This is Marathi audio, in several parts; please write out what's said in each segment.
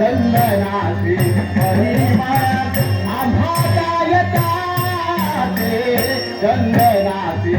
चंदनाची परिमळ आम्हा येताते चंदनाची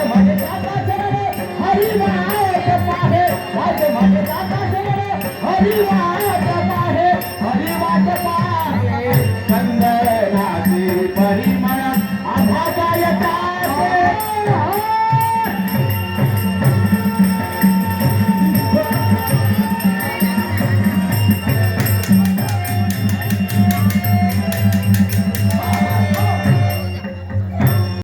माझ म्हणे